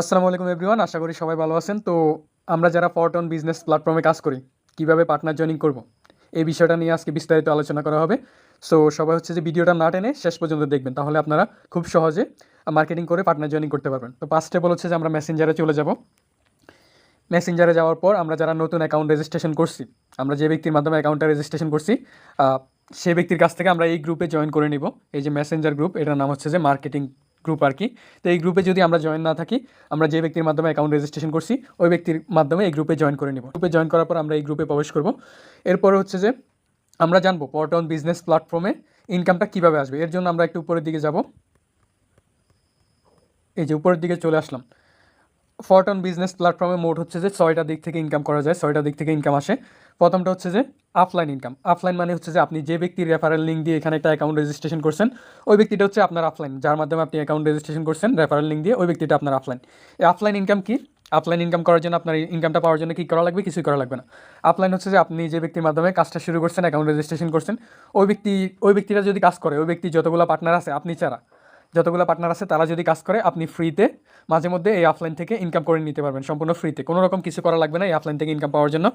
আসসালামু আলাইকুম এভরিওয়ান, আশা করি সবাই ভালো আছেন। তো আমরা যারা পর্টন বিজনেস প্ল্যাটফর্মে কাজ করি, কীভাবে পার্টনার জয়েনিং করব, এই বিষয়টা নিয়ে আজকে বিস্তারিত আলোচনা করা হবে। সো সবাই হচ্ছে যে ভিডিওটা না টেনে শেষ পর্যন্ত দেখবেন, তাহলে আপনারা খুব সহজে মার্কেটিং করে পার্টনার জয়েনিং করতে পারবেন। তো ফার্স্ট স্টেপ হচ্ছে যে আমরা মেসেঞ্জারে চলে যাব। মেসেঞ্জারে যাওয়ার পর আমরা যারা নতুন অ্যাকাউন্ট রেজিস্ট্রেশন করছি, আমরা যে ব্যক্তির মাধ্যমে অ্যাকাউন্টটা রেজিস্ট্রেশন করছি সেই ব্যক্তির কাছ থেকে আমরা এই গ্রুপে জয়েন করে নিব। এই যে মেসেঞ্জার গ্রুপ এটার নাম হচ্ছে যে মার্কেটিং গ্রুপ আর কি। তো এই গ্রুপে যদি আমরা জয়েন না থাকি, আমরা যে ব্যক্তির মাধ্যমে অ্যাকাউন্ট রেজিস্ট্রেশন করছি, ওই ব্যক্তির মাধ্যমে এই গ্রুপে জয়েন করে নিব। গ্রুপে জয়েন করার পর আমরা এই গ্রুপে প্রবেশ করব। এরপর হচ্ছে যে, আমরা জানব পর্টন বিজনেস প্ল্যাটফর্মে ইনকামটা কীভাবে আসবে। এর জন্য আমরা একটু উপরের দিকে যাব। এই যে উপরের দিকে চলে আসলাম। ফরটন বিজনেস প্ল্যাটফর্মে মোট হচ্ছে যে ছয়টা দিক থেকে ইনকাম করা যায়, ছয়টা দিক থেকে ইনকাম আসে। প্রথমটা হচ্ছে যে আফলাইন ইনকাম আফলাইন মানে হচ্ছে যে আপনি যে ব্যক্তির রেফারেল লিঙ্ক দিয়ে এখানে একটা অ্যাকাউন্ট রেজিস্ট্রেশন করছেন, ওই ব্যক্তিটা হচ্ছে আপনার আফলাইন যার মাধ্যমে আপনি অ্যাকাউন্ট রেজিস্ট্রেশন করছেন রেফারেল লিঙ্ক দিয়ে ওই ব্যক্তিটা আপনার আফলাইন এই আফলাইন ইনকাম কি? আফলাইন ইনকাম করার জন্য আপনার ইনকামটা পাওয়ার জন্য কী করা লাগবে? কিছুই করা লাগবে না। আফলাইন হচ্ছে যে আপনি যে ব্যক্তির মাধ্যমে কাজটা শুরু করছেন অ্যাকাউন্ট রেজিস্ট্রেশন করছেন, ওই ব্যক্তি, ওই ব্যক্তিরা যদি কাজ করে, ওই ব্যক্তি যতগুলো পার্টনার আছে, আপনি ছাড়া যতগুলো পার্টনার আছে, তারা যদি কাজ করে, আপনি ফ্রিতে মাঝে মধ্যে এই অফলাইন থেকে ইনকাম করে নিতে পারবেন, সম্পূর্ণ ফ্রিতে কোনো রকম কিছু করা লাগবে না এই অফলাইন থেকে ইনকাম পাওয়ার জন্য।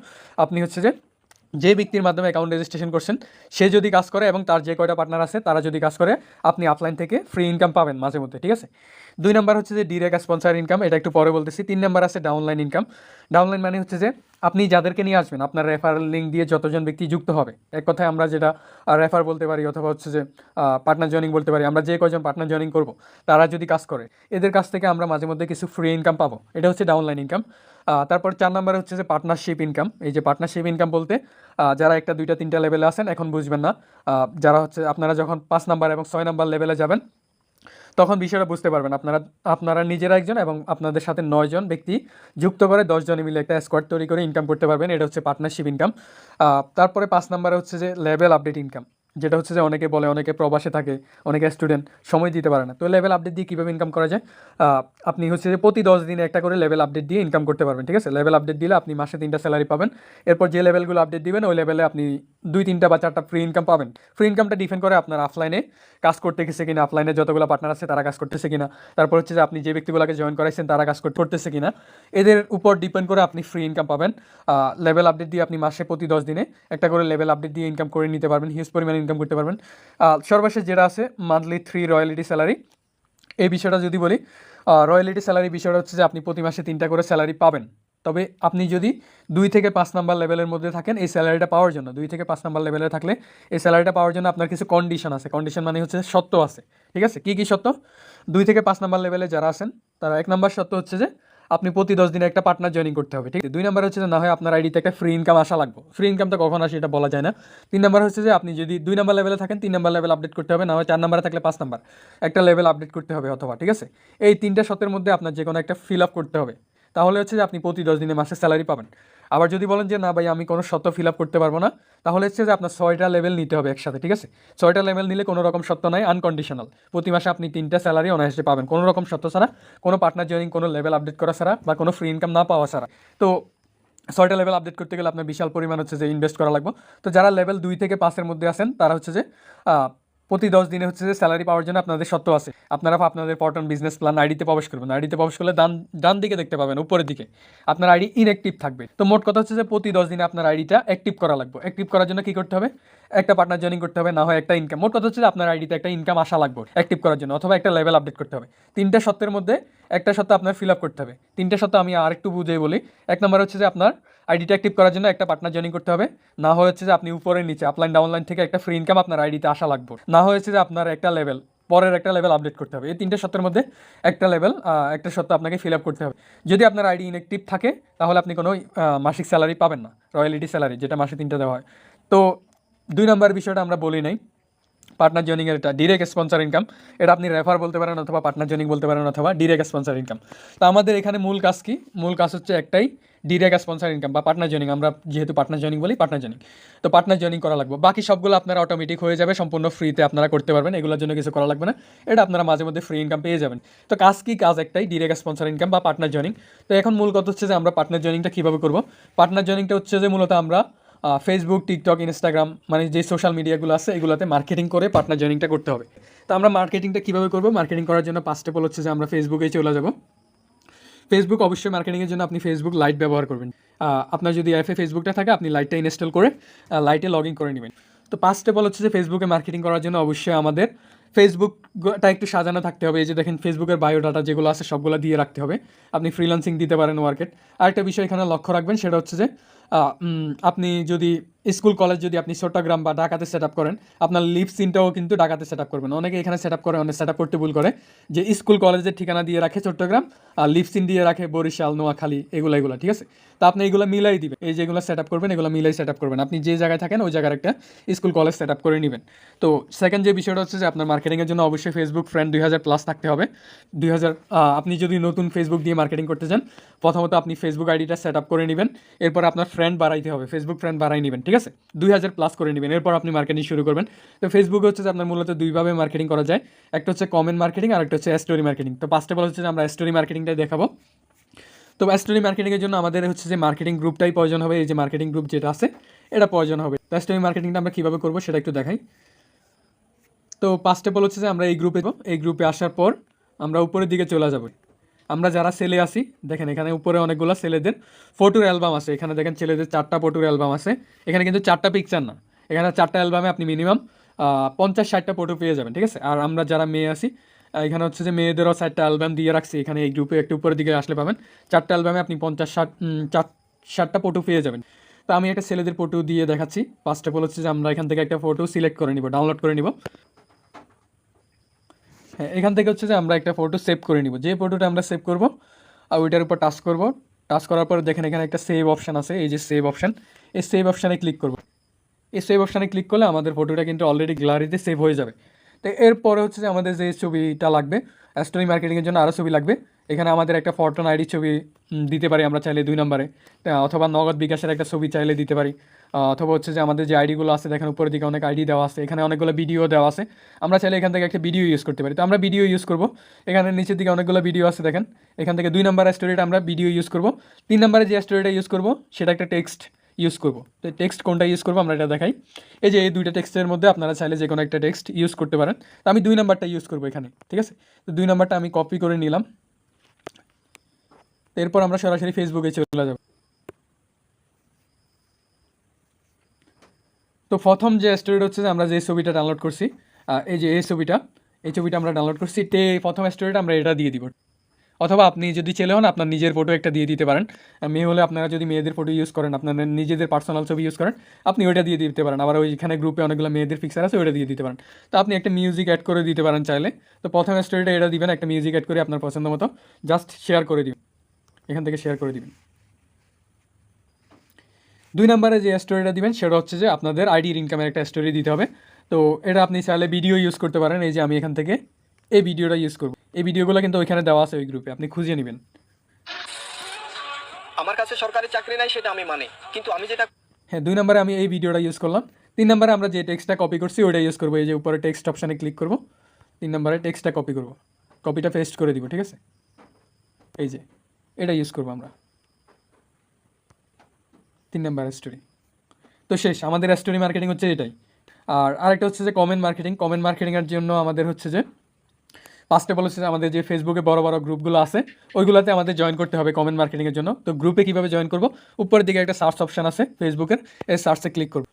আপনি হচ্ছে যে যে ব্যক্তির মাধ্যমে অ্যাকাউন্ট রেজিস্ট্রেশন করছেন, সে যদি কাজ করে এবং তার যে কয়টা পার্টনার আছে, তারা যদি কাজ করে, আপনি অফলাইন থেকে ফ্রি ইনকাম পাবেন মাঝে মধ্যে, ঠিক আছে? দুই নাম্বার হচ্ছে যে ডিরেক্ট স্পন্সার ইনকাম এটা একটু পরে বলতেছি। তিন নাম্বার আছে ডাউনলাইন ইনকাম ডাউনলাইন মানে হচ্ছে যে আপনি যাদেরকে নিয়ে আসবেন, আপনার রেফারেল লিঙ্ক দিয়ে যতজন ব্যক্তি যুক্ত হবে, এক কথায় আমরা যেটা রেফার বলতে পারি অথবা হচ্ছে যে পার্টনার জয়েনিং বলতে পারি, আমরা যে কয়জন পার্টনার জয়েনিং করব, তারা যদি কাজ করে, এদের কাছ থেকে আমরা মাঝে মধ্যে কিছু ফ্রি ইনকাম পাবো, এটা হচ্ছে ডাউনলাইন ইনকাম তারপর চার নাম্বারে হচ্ছে যে পার্টনারশিপ ইনকাম এই যে পার্টনারশিপ ইনকাম বলতে যারা একটা, দুইটা, তিনটা লেভেলে আছেন, এখন বুঝবেন না যারা হচ্ছে, আপনারা যখন পাঁচ নাম্বার এবং ছয় নাম্বার লেভেলে যাবেন তখন বিষয়টা বুঝতে পারবেন। আপনারা আপনারা নিজেরা একজন এবং আপনাদের সাথে নয়জন ব্যক্তি যুক্ত করে দশজনে মিলে একটা স্কোয়াড তৈরি করে ইনকাম করতে পারবেন। এটা হচ্ছে পার্টনারশিপ ইনকাম তারপরে পাঁচ নাম্বারে হচ্ছে যে লেভেল আপডেট ইনকাম যেটা হচ্ছে যে অনেকে বলে, অনেকে প্রবাসে থাকে, অনেকে স্টুডেন্ট সময় দিতে পারে না। তো লেভেল আপডেট দিয়ে কীভাবে ইনকাম করা যায়? আপনি হচ্ছে যে প্রতি দশ দিনে একটা করে লেভেল আপডেট দিয়ে ইনকাম করতে পারবেন, ঠিক আছে? লেভেল আপডেট দিলে আপনি মাসে তিনটা স্যালারি পাবেন। এরপর যে লেভেলগুলো আপডেট দিবেন, ওই লেভেলে আপনি দুই, তিনটা বা চারটা ফ্রি ইনকাম পাবেন। ফ্রি ইনকামটা ডিপেন্ড করে আপনার অফলাইনে কাজ করতে গেছে কিনা অফলাইনে যতগুলো পার্টনার আছে তারা কাজ করতেছে কিনা। তারপর হচ্ছে যে আপনি যে ব্যক্তিগুলোকে জয়েন করাইছেন তারা কাজ করতে করতেছে কিনা। এদের উপর ডিপেন্ড করে আপনি ফ্রি ইনকাম পাবেন। লেভেল আপডেট দিয়ে আপনি মাসে প্রতি দশ দিনে একটা করে লেভেল আপডেট দিয়ে ইনকাম করে নিতে পারবেন। হিউজ পরিমাণে ইনকাম করতে পারবেন। সর্বশেষ যেটা আছে মান্থলি থ্রি রয়্যালিটি স্যালারি এই বিষয়টা যদি বলি রয়্যালিটি স্যালারি বিষয়টা হচ্ছে যে আপনি প্রতি মাসে তিনটা করে স্যালারি পাবেন। তবে আপনি যদি দুই থেকে পাঁচ নাম্বার লেভেলের মধ্যে থাকেন, এই স্যালারিটা পাওয়ার জন্য, দুই থেকে পাঁচ নাম্বার লেভেলে থাকলে এই স্যালারিটা পাওয়ার জন্য আপনার কিছু কন্ডিশন আছে। কন্ডিশন মানে হচ্ছে সত্য আছে। ঠিক আছে? কী কী সত্য? দুই থেকে পাঁচ নাম্বার লেভেলে যারা আছেন, তারা এক নাম্বার সত্য হচ্ছে যে আপনি প্রতি দশ দিনে একটা পার্টনার জয়েনিং করতে হবে, ঠিক আছে? দুই নাম্বার হচ্ছে না হয় আপনার আইডিতে একটা ফ্রি ইনকাম আসা লাগবে। ফ্রি ইনকাম ইনকামটা কখন আসে এটা বলা যায় না। তিন নাম্বার হচ্ছে যে আপনি যদি দুই নাম্বার লেভেলে থাকেন, তিন নাম্বার লেভেল আপডেট করতে হবে, না হয় চার নাম্বারে থাকলে পাঁচ নাম্বার একটা লেভেল আপডেট করতে হবে অথবা, ঠিক আছে? এই তিনটা শতের মধ্যে আপনার যে কোনো একটা ফিল আপ করতে হবে। তাহলে হচ্ছে যে আপনি প্রতি দশ দিনে মাসে স্যালারি পাবেন। আবার যদি বলেন যে, না ভাই, আমি কোনো সত্য ফিল আপ করতে পারব না, তাহলে হচ্ছে যে আপনার ছয়টা লেভেল নিতে হবে একসাথে, ঠিক আছে? ছয়টা লেভেল নিলে কোনো রকম সত্য নাই আনকন্ডিশনাল প্রতি মাসে আপনি তিনটা স্যালারি অনায়াসে পাবেন, কোনো রকম সত্য ছাড়া, কোনো পার্টনার জয়েনিং কোনো লেভেল আপডেট করা ছাড়া বা কোনো ফ্রি ইনকাম না পাওয়া ছাড়া। তো ছয়টা লেভেল আপডেট করতে গেলে আপনার বিশাল পরিমাণ হচ্ছে যে ইনভেস্ট করা লাগবে। তো যারা লেভেল দুই থেকে পাঁচের মধ্যে আছেন, তারা হচ্ছে যে প্রতি দশ দিনে হচ্ছে যে স্যালারি পাওয়ার জন্য আপনাদের সত্য আছে। আপনারা আপনাদের পর্টন বিজনেস প্ল্যান আইডিতে প্রবেশ করবেন। আইডিতে প্রবেশ করলে ডান ডান দিকে দেখতে পাবেন, উপরের দিকে। আপনার আইডি ইনঅ্যাক্টিভ থাকবে। তো মোট কথা হচ্ছে যে প্রতি দশ দিনে আপনার আইডিটা অ্যাক্টিভ করা লাগবে। অ্যাক্টিভ করার জন্য কী করতে হবে? একটা পার্টনার জয়েনিং করতে হবে, না হয় একটা ইনকাম মোট কথা হচ্ছে আপনার আইডিতে একটা ইনকাম আসা লাগবে অ্যাক্টিভ করার জন্য, অথবা একটা লেভেল আপডেট করতে হবে। তিনটা সত্যের মধ্যে একটা সত্ত্বে আপনার ফিল আপ করতে হবে। তিনটা সত্ত্বে আমি আরেকটু বুঝে বলি। এক নম্বর হচ্ছে যে আপনার আইডিটা অ্যাক্টিভ করার জন্য একটা পার্টনার জয়েনিং করতে হবে। না হচ্ছে যে আপনি উপরে নিচে আপলাইন ডাউনলাইন থেকে একটা ফ্রি ইনকাম আপনার আইডিতে আসা লাগবে না হয়েছে যে আপনার একটা লেভেল পরের একটা লেভেল আপডেট করতে হবে। এই তিনটে সত্ত্বের মধ্যে একটা লেভেল একটা সত্য আপনাকে ফিল আপ করতে হবে। যদি আপনার আইডি ইনঅ্যাক্টিভ থাকে, তাহলে আপনি কোনো মাসিক স্যালারি পাবেন না রয়্যালিটি স্যালারি যেটা মাসে তিনটা দেওয়া হয়। তো দুই নম্বর বিষয়টা আমরা বলি নাই। পার্টনার জয়েনিংয়ের এটা ডিরেক্ট স্পন্সর ইনকাম এটা আপনি রেফার বলতে পারেন অথবা পার্টনার জয়েনিং বলতে পারেন অথবা ডিরেক্ট স্পন্সর ইনকাম তো আমাদের এখানে মূল কাজ কি? মূল কাজ হচ্ছে একটাই ডিরেক্ট স্পন্সর ইনকাম বা পার্টনার জয়েনিং আমরা যেহেতু পার্টনার জয়েনিং বলি, পার্টনার জয়েনিং তো পার্টনার জয়েনিং করা লাগবে। বাকি সবগুলো আপনারা অটোমেটিক হয়ে যাবে, সম্পূর্ণ ফ্রিতে আপনারা করতে পারবেন। এগুলোর জন্য কিছু করা লাগবে না। এটা আপনারা মাঝে মধ্যে ফ্রি ইনকাম পেয়ে যাবেন। তো কাজ কি? কাজ একটাই ডিরেক্ট স্পন্সার ইনকাম বা পার্টনার জয়েনিং তো এখন মূল কথা হচ্ছে যে আমরা পার্টনার জয়েনিংটা কীভাবে করব? পার্টনার জয়েনিংটা হচ্ছে যে মূলত আমরা ফেসবুক টিকটক ইনস্টাগ্রাম মানে যে সোশ্যাল মিডিয়াগুলো আছে, এগুলোতে মার্কেটিং করে পার্টনার জয়েনিংটা করতে হবে। তো আমরা মার্কেটিংটা কীভাবে করব? মার্কেটিং করার জন্য পাঁচ স্টেপ হচ্ছে যে আমরা ফেসবুকেই চলে যাব। ফেসবুক অবশ্যই মার্কেটিংয়ের জন্য আপনি ফেসবুক লাইট ব্যবহার করবেন। আপনার যদি অ্যাপে ফেসবুকটা থাকে, আপনি লাইটটা ইনস্টল করে লাইটে লগ ইন করে নেবেন। তো পাঁচ স্টেপ হচ্ছে যে ফেসবুকে মার্কেটিং করার জন্য অবশ্যই আমাদের ফেসবুকটা একটু সাজানো থাকতে হবে। এই যে দেখেন ফেসবুকের বায়োডাটা যেগুলো আছে, সবগুলো দিয়ে রাখতে হবে। আপনি ফ্রিল্যান্সিং দিতে পারেন ওয়ার্কেট আরেকটা বিষয় এখানে লক্ষ্য রাখবেন, সেটা হচ্ছে যে আপনি যদি স্কুল, কলেজ যদি আপনি চট্টগ্রাম বা ঢাকাতে সেট আপ করেন, আপনার লিভ সিনটাও কিন্তু ঢাকাতে সেট আপ করবেন। অনেকে এখানে সেট আপ করে, অনেক সেট আপ করতে ভুল করে। যে স্কুল, কলেজের ঠিকানা দিয়ে রাখে চট্টগ্রাম, আর লিভ সিন দিয়ে রাখে বরিশাল, নোয়াখালী, এগুলো এগুলো, ঠিক আছে? তো আপনি এগুলো মিলাই দিবেন। এই যেগুলো সেট আপ করবেন, এগুলো মিলাই সেট আপ করবেন। আপনি যে জায়গায় থাকেন, ওই জায়গার একটা স্কুল, কলেজ সেট আপ করে নেবেন। তো সেকেন্ড যে বিষয়টা হচ্ছে যে আপনার মার্কেটিংয়ের জন্য অবশ্যই ফেসবুক ফ্রেন্ড দুই হাজার প্লাস থাকতে হবে। দুই হাজার আপনি যদি নতুন ফেসবুক দিয়ে মার্কেটিং করতে চান, প্রথমত আপনি ফেসবুক আইডিটা সেট আপ করে নেবেন। এরপর আপনার ফ্রেন্ড বাড়াইতে হবে ফেসবুক ফ্রেন্ড বাড়াই নেবেন, ঠিক আছে? দুই হাজার প্লাস করে নেবেন, এরপর আপনি মার্কেটিং শুরু করবেন। তো ফেসবুকে হচ্ছে যে আপনার মূলত দুইভাবে মার্কেটিং করা যায়, একটা হচ্ছে কমেন্ট মার্কেটিং আর একটা হচ্ছে স্টোরি মার্কেটিং তো পাঁচটা বলা হচ্ছে যে আমরা স্টোরি মার্কেটিংটাই দেখাবো। তো স্টোরি মার্কেটিংয়ের জন্য আমাদের হচ্ছে যে মার্কেটিং গ্রুপটাই প্রয়োজন হবে, এই যে মার্কেটিং গ্রুপ যেটা আছে, এটা প্রয়োজন হবে। তো স্টোরি মার্কেটিংটা আমরা কীভাবে করব সেটা একটু দেখাই। তো পাঁচ স্টেপ হচ্ছে যে আমরা এই গ্রুপে এই গ্রুপে আসার পর আমরা উপরের দিকে চলে যাব। আমরা যারা ছেলে আসি দেখেন এখানে উপরে অনেকগুলো ছেলেদের ফটোর অ্যালবাম আছে। এখানে দেখেন ছেলেদের চারটা ফটোর অ্যালবাম আছে। এখানে কিন্তু চারটা পিকচার না, এখানে চারটা অ্যালবামে আপনি মিনিমাম পঞ্চাশ ষাটটা ফটো পেয়ে যাবেন, ঠিক আছে? আর আমরা যারা মেয়ে আছি এখানে হচ্ছে যে মেয়েদেরও চারটা অ্যালবাম দিয়ে রাখছি। এখানে এই গ্রুপে একটু উপরের দিকে আসলে পাবেন। চারটা অ্যালবামে আপনি পঞ্চাশ ষাট চার, ষাটটা ফটো পেয়ে যাবেন। তো আমি একটা ছেলেদের ফটো দিয়ে দেখাচ্ছি। ফার্স্ট অফ অল হচ্ছে যে আমরা এখান থেকে একটা ফটো সিলেক্ট করে নিব ডাউনলোড করে নিব। হ্যাঁ এখান থেকে হচ্ছে যে আমরা একটা ফটো সেভ করে নিব। যে ফটোটা আমরা সেভ করব, আর ওইটার উপর টাচ করব। টাচ করার পর দেখেন এখানে একটা সেভ অপশান আছে, এই যে সেভ অপশান এই সেভ অপশানে ক্লিক করব। এই সেভ অপশানে ক্লিক করলে আমাদের ফটোটা কিন্তু অলরেডি গ্যালারিতে সেভ হয়ে যাবে। তো এরপরে হচ্ছে যে আমাদের যে ছবিটা লাগবে স্টোরি মার্কেটিংয়ের জন্য আরও ছবি লাগবে। এখানে আমাদের একটা ফটোন আইডি ছবি দিতে পারি আমরা চাইলে দুই নম্বরে। অথবা নগদ বিকাশের একটা ছবি চাইলে দিতে পারি। অথবা হচ্ছে যে আমাদের যে আইডিগুলো আছে, দেখেন উপরের দিকে অনেক আইডি দেওয়া আছে, এখানে অনেকগুলো ভিডিও দেওয়া আছে। আমরা চাইলে এখান থেকে একটা ভিডিও ইউজ করতে পারি। তো আমরা ভিডিও ইউজ করব। এখানে নিচের দিকে অনেকগুলো ভিডিও আছে, দেখেন। এখান থেকে দুই নম্বরের স্টোরিটা আমরা ভিডিও ইউজ করব। তিন নম্বরে যে স্টোরিটা ইউজ করব, সেটা একটা টেক্সট ইউজ করব। তো টেক্সট কোনটা ইউজ করব, আমরা এটা দেখাই। এই যে এই দুইটা টেক্সটের মধ্যে আপনারা চাইলে যে কোনো একটা টেক্সট ইউজ করতে পারেন। তো আমি দুই নাম্বারটা ইউজ করব এখানে, ঠিক আছে? তো দুই নাম্বারটা আমি কপি করে নিলাম। এরপর আমরা সরাসরি ফেসবুকে চলে যাব। তো প্রথম যে স্টোরিটা হচ্ছে যে আমরা যে ছবিটা ডাউনলোড করছি এই যে এই ছবিটা এই ছবিটা আমরা ডাউনলোড করছি, তে প্রথম স্টোরিটা আমরা এটা দিয়ে দিব। অথবা আপনি যদি ছেলে হন, আপনার নিজের ফটো একটা দিয়ে দিতে পারেন। মেয়ে হলে আপনারা যদি মেয়েদের ফটো ইউজ করেন আপনাদের নিজেদের পার্সোনাল ছবি ইউজ করেন, আপনি ওইটা দিয়ে দিতে পারেন। আবার ওইখানে গ্রুপে অনেকগুলো মেয়েদের পিকচার আছে, ওইটা দিয়ে দিতে পারেন। তো আপনি একটা মিউজিক অ্যাড করে দিতে পারেন চাইলে। তো প্রথম স্টোরিটা এটা দিবেন, একটা মিউজিক অ্যাড করে আপনার পছন্দ মতো। জাস্ট শেয়ার করে দিবেন। এখান থেকে শেয়ার করে দিবেন। দুই নম্বরে যে স্টোরিটা দিবেন সেটা হচ্ছে যে আপনাদের আইডির ইনকামের একটা স্টোরি দিতে হবে। তো এটা আপনি চাইলে ভিডিও ইউজ করতে পারেন। এই যে আমি এখান থেকে এই ভিডিওটা ইউজ করব। এই ভিডিওগুলো কিন্তু ওইখানে দেওয়া আছে ওই গ্রুপে আপনি খুঁজে নেবেন। আমার কাছে সরকারি চাকরি নাই সেটা আমি মানি। কিন্তু আমি যেটা হ্যাঁ দুই নম্বরে আমি এই ভিডিওটা ইউজ করলাম। তিন নম্বরে আমরা যে টেক্সটটা কপি করছি ওইটা ইউজ করব। এই যে উপরে টেক্সট অপশানে ক্লিক করব। তিন নম্বরে টেক্সটটা কপি করব। কপিটা পেস্ট করে দিব ঠিক আছে? এই যে এটা ইউজ করব আমরা। তিন নম্বর স্টোরি তো শেষ, আমাদের স্টোরি মার্কেটিং হচ্ছে এটাই। আর আরেকটা হচ্ছে যে কমেন্ট মার্কেটিং কমেন্ট মার্কেটিংয়ের জন্য আমাদের হচ্ছে যে ফার্স্টে বলেছে যে আমাদের যে ফেসবুকে বড় বড় গ্রুপগুলো আছে, ওইগুলোতে আমাদের জয়েন করতে হবে কমেন্ট মার্কেটিংয়ের জন্য। তো গ্রুপে কীভাবে জয়েন করব? উপরের দিকে একটা সার্চ অপশন আছে ফেসবুকের এই সার্চে ক্লিক করব।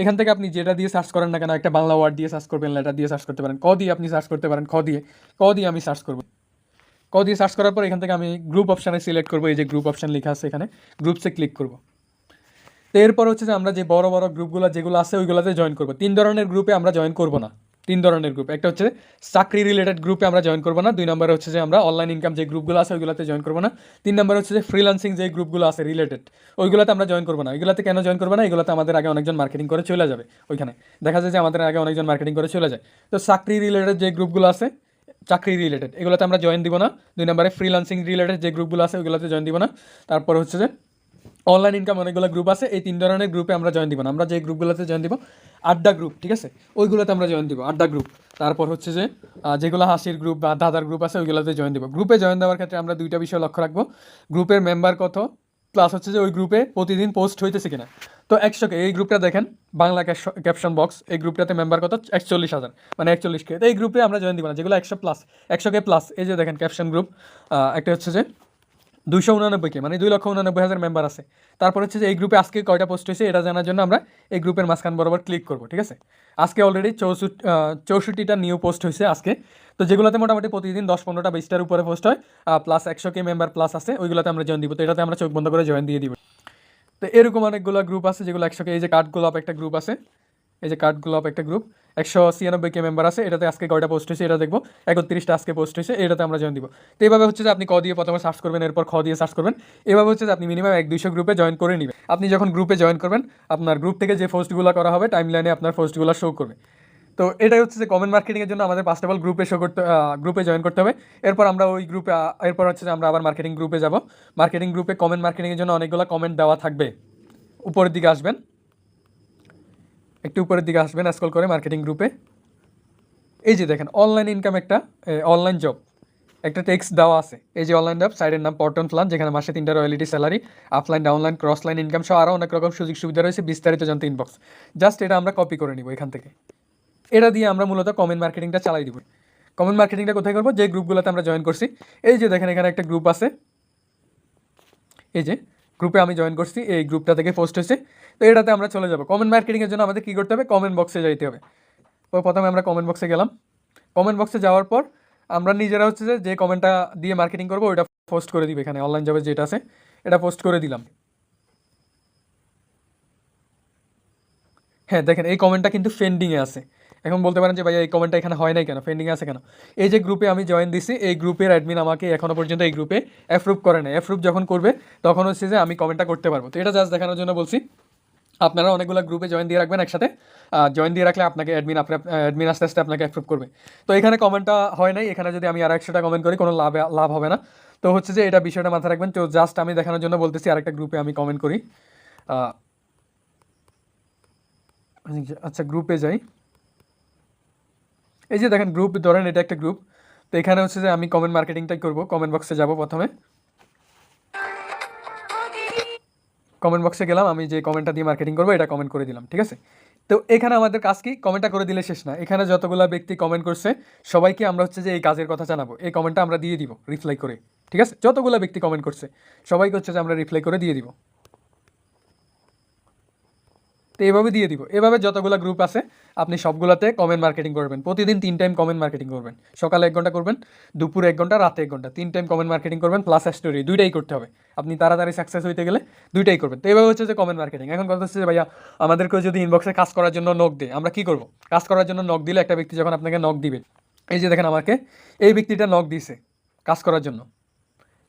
এখান থেকে আপনি যেটা দিয়ে সার্চ করেন না কেন, একটা বাংলা ওয়ার্ড দিয়ে সার্চ করবেন লেটার দিয়ে সার্চ করতে পারেন, ক দিয়ে আপনি সার্চ করতে পারেন, খ দিয়ে, ক দিয়ে আমি সার্চ করব। ক দিয়ে সার্চ করার পর এখান থেকে আমি গ্রুপ অপশানে সিলেক্ট করব, এই যে গ্রুপ অপশান লেখা আছে এখানে গ্রুপসে ক্লিক করব। তো এরপর হচ্ছে যে আমরা যে বড় বড় গ্রুপগুলো যেগুলো আছে ওইগুলোতে জয়েন করব। তিন ধরনের গ্রুপে আমরা জয়েন করব না। তিন ধরনের গ্রুপ একটা হচ্ছে চাকরি রিলেটেড গ্রুপে আমরা জয়েন করব না। দুই নম্বরে হচ্ছে যে আমরা অনলাইন ইনকাম যে গ্রুপগুলো আছে ওইগুলোতে জয়েন করব না। তিন নম্বরে হচ্ছে যে ফ্রিলান্সিং যে গ্রুপগুলো আছে রিলেটেড ওইগুলোতে আমরা জয়েন করব না। ওইগুলোতে কেন জয়েন করব না? এগুলোতে আমাদের আগে অনেকজন মার্কেটিং করে চলে যাবে ওইখানে। দেখা যায় যে আমাদের আগে অনেকজন মার্কেটিং করে চলে যায়। তো চাকরি রিলেটেড যে গ্রুপগুলো আছে, চাকরি রিলেটেড এগুলোতে আমরা জয়েন দিব না। দুই নম্বরে ফ্রিলান্সিং রিলেটেড যে গ্রুপগুলো আছে ওইগুলোতে জয়েন দিব না। তারপর হচ্ছে যে অনলাইন ইনকাম অনেকগুলো গ্রুপ আছে, এই তিন ধরনের গ্রুপে আমরা জয়েন দিব না। আমরা যে গ্রুপগুলোতে জয়েন দিব, আড্ডা গ্রুপ ঠিক আছে? ওইগুলোতে আমরা জয়েন দিব, আড্ডা গ্রুপ তারপর হচ্ছে যে যেগুলো হাসির গ্রুপ বা দাদার গ্রুপ আছে, ওইগুলোতে জয়েন দিব। গ্রুপে জয়েন দেওয়ার ক্ষেত্রে আমরা দুইটা বিষয় লক্ষ্য রাখব। গ্রুপের মেম্বার কত প্লাস হচ্ছে যে ওই গ্রুপে প্রতিদিন পোস্ট হইতেছে কিনা। তো একশোকে, এই গ্রুপটা দেখেন, বাংলা ক্যাপশন বক্স এই গ্রুপটাতে মেম্বার কত? একচল্লিশ হাজার মানে একচল্লিশ কে। তো এই গ্রুপে আমরা জয়েন দিব না, যেগুলো একশো প্লাস একশো কে প্লাস এই যে দেখেন ক্যাপশন গ্রুপ একটা হচ্ছে যে দুইশো উনানব্বইকে মানে দুই লক্ষ উনানব্বই হাজার মেম্বার আছে। তারপর হচ্ছে যে এই গ্রুপে আজকে কয়টা পোস্ট হয়েছে এটা জানার জন্য আমরা এই গ্রুপের মাঝখান বরাবর ক্লিক করব, ঠিক আছে? আজকে অলরেডি চৌষট্টি চৌষট্টিটা নিউ পোস্ট হয়েছে আজকে। তো যেগুলোতে মোটামুটি প্রতিদিন দশ পনেরোটা, বিশটার উপরে পোস্ট হয় প্লাস একশো কে মেম্বার প্লাস আছে, ওইগুলোতে আমরা জয়েন দিব। তো এটাতে আমরা চোখ বন্ধ করে জয়েন দিয়ে দিব। তো এরকম অনেকগুলো গ্রুপ আছে যেগুলো একশো কে এই যে কার্ড গোলাপ একটা গ্রুপ আছে এই যে কার্ড গোলাপ একটা গ্রুপ একশো ছিয়ানব্বই কে মেম্বার আছে, এটাতে আজকে কয়টা পোস্ট হয়েছে এটা দেখব, একত্রিশটা আজকে পোস্ট হয়েছে, এটাতে আমরা জয়েন দিব। তো এইভাবে হচ্ছে যে আপনি ক দিয়ে প্রথমে সার্চ করবেন, এরপর খ দিয়ে সার্চ করবেন, এভাবে হচ্ছে যে আপনি মিনিমাম এক দুইশো গ্রুপে জয়েন করে নেবেন। আপনি যখন গ্রুপে জয়েন করবেন, আপনার গ্রুপ থেকে যে পোস্টগুলো করা হবে টাইম লাইনে আপনার পোস্টগুলো শো করবে। তো এটাই হচ্ছে যে কমেন্ট মার্কেটিংয়ের জন্য আমাদের ফার্স্ট অফ অল গ্রুপে শো করতে গ্রুপে জয়েন করতে হবে। এরপর আমরা ওই গ্রুপে এরপর হচ্ছে যে আমরা আবার মার্কেটিং গ্রুপে যাব। মার্কেটিং গ্রুপে কমেন্ট মার্কেটিংয়ের জন্য অনেকগুলো কমেন্ট দেওয়া থাকবে। উপরের দিকে আসবেন। একটু উপরের দিকে আসবেন স্কল করে মার্কেটিং গ্রুপে এই যে দেখেন অনলাইন ইনকাম একটা অনলাইন জব একটা টেক্স দেওয়া আছে। এই যে অনলাইন জব সাইডের নাম পর্টন প্ল্যান যেখানে মাসে তিনটা royalty salary upline downline cross line income সহ আরও অনেক রকম সুযোগ সুবিধা রয়েছে, বিস্তারিত জানতে ইনবক্স জাস্ট এটা আমরা কপি করে নিব এখান থেকে। এটা দিয়ে আমরা মূলত কমেন্ট মার্কেটিংটা চালাই দিব। কমেন্ট মার্কেটিংটা কোথায় করব? যে গ্রুপগুলোতে আমরা জয়েন করছি। এই যে দেখেন, এখানে একটা গ্রুপ আছে। এই যে গ্রুপে আমি জয়েন করছি, এই গ্রুপটা থেকে পোস্ট হয়েছে। তো এটাতে আমরা চলে যাব। কমেন্ট মার্কেটিংয়ের জন্য আমাদের কী করতে হবে? কমেন্ট বক্সে যাইতে হবে। তো প্রথমে আমরা কমেন্ট বক্সে গেলাম। কমেন্ট বক্সে যাওয়ার পর আমরা নিজেরা হচ্ছে যে কমেন্টটা দিয়ে মার্কেটিং করব, ওইটা পোস্ট করে দিব এখানে। অনলাইন জবে যেটা আছে, এটা পোস্ট করে দিলাম। হ্যাঁ দেখেন, এই কমেন্টটা কিন্তু ফেন্ডিংয়ে আছে। এখন বলতে পারেন যে, ভাইয়া, এই কমেন্টটা এখানে হয় নাই কেন? ফেন্ডিংয়ে আছে কেন? এই যে গ্রুপে আমি জয়েন দিছি, এই গ্রুপের অ্যাডমিন আমাকে এখনও পর্যন্ত এই গ্রুপে অ্যাপ্রুভ করে না অ্যাপ্রুভ যখন করবে, তখন হচ্ছে যে, আমি কমেন্টটা করতে পারব। তো এটা জাস্ট দেখানোর জন্য বলছি, আপনারা অনেকগুলো গ্রুপে জয়েন দিয়ে রাখবেন একসাথে। জয়েন দিয়ে রাখলে আপনাকে অ্যাডমিন আপনার অ্যাডমিন আস্তে আস্তে আপনাকে অ্যাপ্রুভ করবে। তো এখানে কমেন্টটা হয় নাই, এখানে যদি আমি আর একশোটা কমেন্ট করি, কোনো লাভ লাভ হবে না। তো হচ্ছে যে, এটা বিষয়টা মাথায় রাখবেন। তো জাস্ট আমি দেখানোর জন্য বলতেছি, আরেকটা গ্রুপে আমি কমেন্ট করি। আচ্ছা গ্রুপে যাই। এই যে দেখেন গ্রুপ ধরেন এটা একটা গ্রুপ তো এখানে হচ্ছে যে আমি কমেন্ট মার্কেটিংটাই করব। কমেন্ট বক্সে যাব প্রথমে। কমেন্ট বক্সে গেলাম, আমি যে কমেন্টটা দিয়ে মার্কেটিং করব, এটা কমেন্ট করে দিলাম, ঠিক আছে? তো এখানে আমাদের কাজ কি? কমেন্টটা করে দিলে শেষ না। এখানে যতগুলো ব্যক্তি কমেন্ট করছে, সবাইকে আমরা হচ্ছে যে এই কাজের কথা জানাব। এই কমেন্টটা আমরা দিয়ে দিব রিপ্লাই করে, ঠিক আছে? যতগুলো ব্যক্তি কমেন্ট করছে, সবাইকে হচ্ছে যে আমরা রিপ্লাই করে দিয়ে দিব। তো এভাবে দিয়ে দিব। এভাবে যতগুলো গ্রুপ আছে, আপনি সবগুলোতে কমেন্ট মার্কেটিং করবেন। প্রতিদিন তিন টাইম কমেন্ট মার্কেটিং করবেন। সকালে এক ঘণ্টা করবেন, দুপুরে এক ঘণ্টা, রাতে এক ঘণ্টা। তিন টাইম কমেন্ট মার্কেটিং করবেন প্লাস স্টোরি দুইটাই করতে হবে। আপনি তাড়াতাড়ি সাকসেস হইতে গেলে দুইটাই করবেন। তো এভাবে হচ্ছে যে কমেন্ট মার্কেটিং এখন কথা হচ্ছে যে ভাইয়া আমাদেরকেও যদি ইনবক্সে কাজ করার জন্য নক দেয়, আমরা কি করব? কাজ করার জন্য নক দিলে একটা ব্যক্তি যখন আপনাকে নক দিবে, এই যে দেখেন আমাকে, এই ব্যক্তিটা নক দিছে কাজ করার জন্য।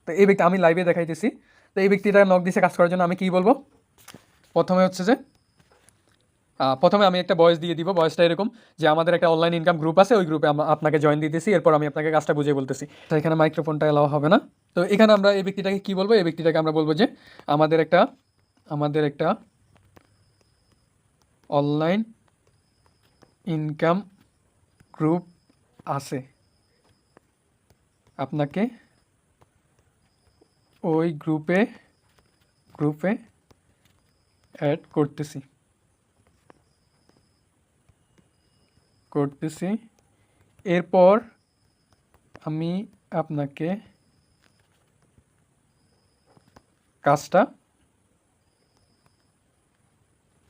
তো এই ব্যক্তি, আমি লাইভে দেখাইতেছি। তো এই ব্যক্তিটা নক দিছে কাজ করার জন্য, আমি কি বলব? প্রথমে হচ্ছে যে প্রথমে আমি একটা বয়স দিয়ে দিব, বয়সটা এরকম যে আমাদের একটা অনলাইন ইনকাম গ্রুপ আছে, ওই গ্রুপে আপনাকে জয়েন দিতেছি, এরপর আমি আপনাকে কাজটা বুঝিয়ে বলতেছি। তো এখানে মাইক্রোফোনটা এলাও হবে না। তো এখানে আমরা এই ব্যক্তিটাকে কি বলব? এই ব্যক্তিটাকে আমরা বলব যে আমাদের একটা আমাদের একটা অনলাইন ইনকাম গ্রুপ আছে। আপনাকে ওই গ্রুপে গ্রুপে অ্যাড করতেছি। করতেছি। এরপর আমি আপনাকে কাজটা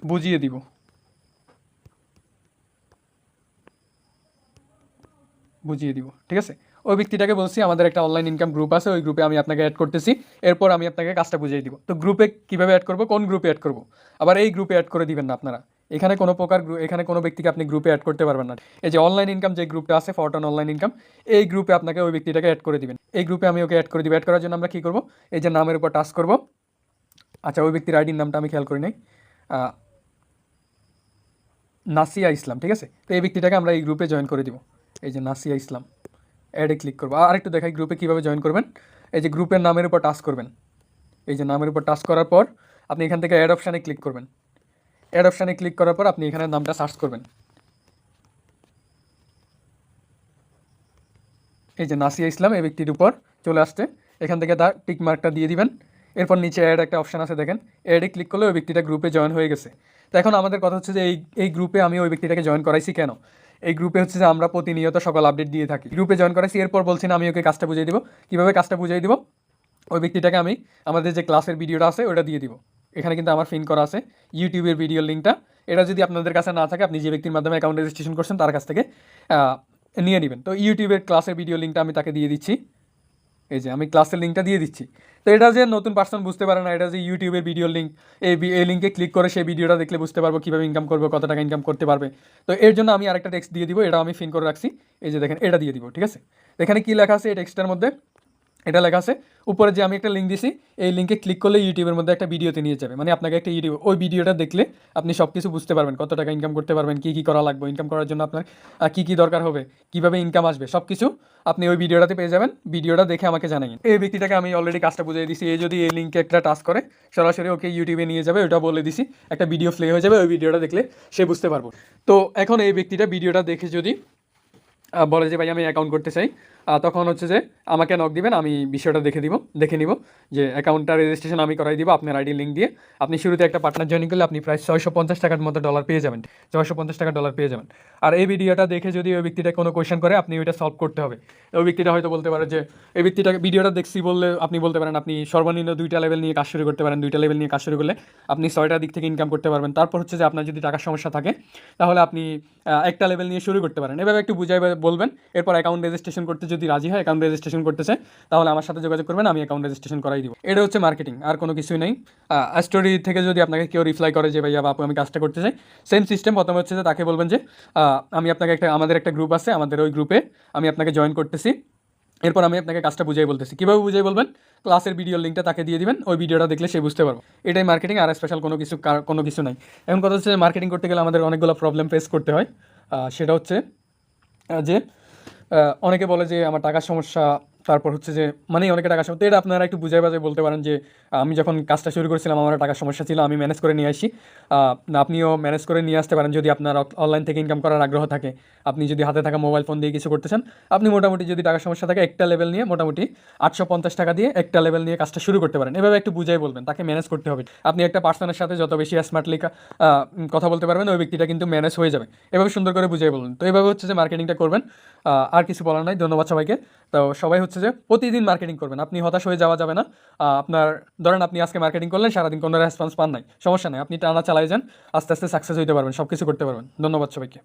বুঝিয়ে দিব। বুঝিয়ে দিব, ঠিক আছে? ওই ব্যক্তিটাকে বলছি, আমাদের একটা অনলাইন ইনকাম গ্রুপ আছে, ওই গ্রুপে আমি আপনাকে অ্যাড করতেছি। এরপর আমি আপনাকে কাজটা বুঝিয়ে দিব। তো গ্রুপে কীভাবে অ্যাড করব? কোন গ্রুপে অ্যাড করব? আবার এই গ্রুপে অ্যাড করে দিবেন না আপনারা। এখানে কোনো প্রকার এখানে কোনো ব্যক্তিকে আপনি গ্রুপে অ্যাড করতে পারবেন না। এই যে অনলাইন ইনকাম যে গ্রুপটা আছে ফরটন অনলাইন ইনকাম এই গ্রুপে আপনাকে ওই ব্যক্তিটাকে অ্যাড করে দিবেন। এই গ্রুপে আমি ওকে অ্যাড করে দিব। অ্যাড করার জন্য আমরা কী করব? এই যে নামের উপর টাচ করব। আচ্ছা ওই ব্যক্তির আইডির নামটা আমি খেয়াল করি নাই। নাসিয়া ইসলাম, ঠিক আছে? তো এই ব্যক্তিটাকে আমরা এই গ্রুপে জয়েন করে দিব। এই যে নাসিয়া ইসলাম অ্যাডে ক্লিক করব। আর একটু দেখাই গ্রুপে কীভাবে জয়েন করবেন। এই যে গ্রুপের নামের উপর টাচ করবেন। এই যে নামের উপর টাচ করার পর আপনি এখান থেকে অ্যাড অপশানে ক্লিক করবেন। অ্যাড অপশানে ক্লিক করার পর আপনি এখানে নামটা সার্চ করবেন। এই যে নাসিয়া ইসলাম এই ব্যক্তির উপর চলে আসছে। এখান থেকে তার টিক মার্কটা দিয়ে দিবেন। এরপর নিচে অ্যাড একটা অপশান আছে দেখেন। অ্যাডে ক্লিক করলে ওই ব্যক্তিটা গ্রুপে জয়েন হয়ে গেছে। তো এখন আমাদের কথা হচ্ছে যে এই এই গ্রুপে আমি ওই ব্যক্তিটাকে জয়েন করাইছি কেন? এই গ্রুপে হচ্ছে যে আমরা প্রতিনিয়ত সকল আপডেট দিয়ে থাকি। গ্রুপে জয়েন করাইছি, এরপর বলছি না আমি ওকে কাজটা বুঝিয়ে দিব। কীভাবে কাজটা বুঝিয়ে দিব? ওই ব্যক্তিটাকে আমি আমাদের যে ক্লাসের ভিডিওটা আছে ওটা দিয়ে দিব। এখানে কিন্তু আমার ফিন করা আছে। ইউটিউবের ভিডিওর লিঙ্কটা। এটা যদি আপনাদের কাছে না থাকে, আপনি যে ব্যক্তির মাধ্যমে অ্যাকাউন্ট রেজিস্ট্রেশন করছেন, তার কাছ থেকে নিয়ে নেবেন। তো ইউটিউবের ক্লাসের ভিডিও লিঙ্কটা আমি তাকে দিয়ে দিচ্ছি। এই যে, আমি ক্লাসের লিঙ্কটা দিয়ে দিচ্ছি। তো এটা যে নতুন পার্সন বুঝতে পারে না, এটা যে ইউটিউবের ভিডিও লিঙ্ক এই এই লিঙ্কে ক্লিক করে সেই ভিডিওটা দেখলে বুঝতে পারব কীভাবে ইনকাম করবে, কত টাকা ইনকাম করতে পারবে। তো এর জন্য আমি আরেকটা টেক্সট দিয়ে দিব এটা আমি ফিন করে রাখছি। এই যে দেখেন, এটা দিয়ে দিব, ঠিক আছে? এখানে কী লেখা আছে, এই টেক্সটের মধ্যে? এটা লেখা আছে, উপরে যে আমি একটা লিঙ্ক দিছি, এই লিঙ্কে ক্লিক করলে ইউটিউবের মধ্যে একটা ভিডিওতে নিয়ে যাবে। মানে আপনাকে একটা ইউটিউব, ওই ভিডিওটা দেখলে আপনি সব কিছু বুঝতে পারবেন, কত টাকা ইনকাম করতে পারবেন, কী কী করা লাগবে ইনকাম করার জন্য আপনার কী কী দরকার হবে, কীভাবে ইনকাম আসবে সব কিছু আপনি ওই ভিডিওটাতে পেয়ে যাবেন ভিডিওটা দেখে আমাকে জানাবেন এই ব্যক্তিটাকে আমি অলরেডি কাজটা বুঝিয়ে দিছি, এই যদি এই লিঙ্কে একটা টাচ করে, সরাসরি ওকে ইউটিউবে নিয়ে যাবে ওটা বলে দিছি, একটা ভিডিও প্লে হয়ে যাবে, ওই ভিডিওটা দেখলে সে বুঝতে পারব। তো এখন এই ব্যক্তিটা ভিডিওটা দেখে যদি বলে যে, ভাই, আমি অ্যাকাউন্ট করতে চাই তখন হচ্ছে যে আমাকে নক দিবেন, আমি বিষয়টা দেখে দিব, দেখে নিব যে অ্যাকাউন্টটা রেজিস্ট্রেশন আমি করাই দিব আপনার আইডি লিঙ্ক দিয়ে। আপনি শুরুতে একটা পার্টনার জয়েন করলে আপনি প্রায় ছয়শো পঞ্চাশ টাকার মতো ডলার পেয়ে যাবেন, ছয়শো পঞ্চাশ টাকা ডলার পেয়ে যাবেন। আর এই ভিডিওটা দেখে যদি ওই ব্যক্তিটা কোনো কোয়েশন করে, আপনি ওইটা সলভ করতে হবে। ওই ব্যক্তিটা হয়তো বলতে পারে যে, এই ব্যক্তিটাকে ভিডিওটা দেখছি বললে আপনি বলতে পারেন, আপনি সর্বনিম্ন দুইটা লেভেল নিয়ে কাজ শুরু করতে পারেন, দুইটা লেভেল নিয়ে কাজ শুরু করলে আপনি ছয়টা দিক থেকে ইনকাম করতে পারবেন। তারপর হচ্ছে যে আপনার যদি টাকার সমস্যা থাকে, তাহলে আপনি একটা লেভেল নিয়ে শুরু করতে পারেন। এভাবে একটু বুঝাই বলবেন, এরপর অ্যাকাউন্ট রেজিস্ট্রেশন করতে যদি রাজি হয় অ্যাকাউন্ট রেজিস্ট্রেশন করতে চায় তাহলে আমার সাথে যোগাযোগ করবেন, আমি অ্যাকাউন্ট রেজিস্ট্রেশন করাই দিব। এটা হচ্ছে মার্কেটিং আর কোনো কিছুই নেই। স্টোরি থেকে যদি আপনাকে কেউ রিপ্লাই করে যে, ভাইয়া, বাপু, আমি কাজটা করতে চাই সেম সিস্টেম প্রথমে হচ্ছে যে তাকে বলবেন যে আমি আপনাকে একটা, আমাদের একটা গ্রুপ আছে, আমাদের ওই গ্রুপে আমি আপনাকে জয়েন করতেছি। এরপর আমি আপনাকে কাজটা বুঝাই বলতেছি। কীভাবে বুঝাই বলবেন? ক্লাসের ভিডিও লিঙ্কটা তাকে দিয়ে দিবেন, ওই ভিডিওটা দেখলে সে বুঝতে পারব। এটাই মার্কেটিং আর স্পেশাল কোনো কিছু কোনো কিছু নাই। এখন কথা হচ্ছে মার্কেটিং করতে গেলে আমাদের অনেকগুলো প্রবলেম ফেস করতে হয়। সেটা হচ্ছে যে অনেকে বলে যে আমার টাকার সমস্যা তারপর হচ্ছে যে মানে অনেকে সমস্যা তো এটা আপনারা একটু বুঝাই বাজায় বলতে পারেন যে আমি যখন কাজটা শুরু করেছিলাম, আমার টাকার সমস্যা ছিল, আমি ম্যানেজ করে নিয়ে আসি। আপনিও ম্যানেজ করে নিয়ে আসতে পারেন যদি আপনার অনলাইন থেকে ইনকাম করার আগ্রহ থাকে। আপনি যদি হাতে থাকা মোবাইল ফোন দিয়ে কিছু করতে চান, আপনি মোটামুটি যদি টাকার সমস্যা থাকে, একটা লেভেল নিয়ে মোটামুটি আটশো পঞ্চাশ টাকা দিয়ে একটা লেভেল নিয়ে কাজটা শুরু করতে পারেন। এভাবে একটু বুঝাই বলবেন, তাকে ম্যানেজ করতে হবে। আপনি একটা পার্সনের সাথে যত বেশি স্মার্টলি কথা বলতে পারবেন, ওই ব্যক্তিটা কিন্তু ম্যানেজ হয়ে যাবে। এভাবে সুন্দর করে বুঝাই বলবেন তো এভাবে হচ্ছে যে মার্কেটিংটা করবেন। আর কিছু বলার নাই, ধন্যবাদ সবাইকে। তো সবাই হচ্ছে যে প্রতিদিন মার্কেটিং করবেন। আপনি হতাশ হয়ে যাওয়া যাবে না। আপনার, ধরেন আপনি আজকে মার্কেটিং করলেন, সারাদিন কোনো রেসপন্স পান নাই। সমস্যা নাই, আপনি টানা চালাই যান, আস্তে আস্তে সাকসেস হইতে পারবেন সব কিছু করতে পারবেন। ধন্যবাদ সবাইকে।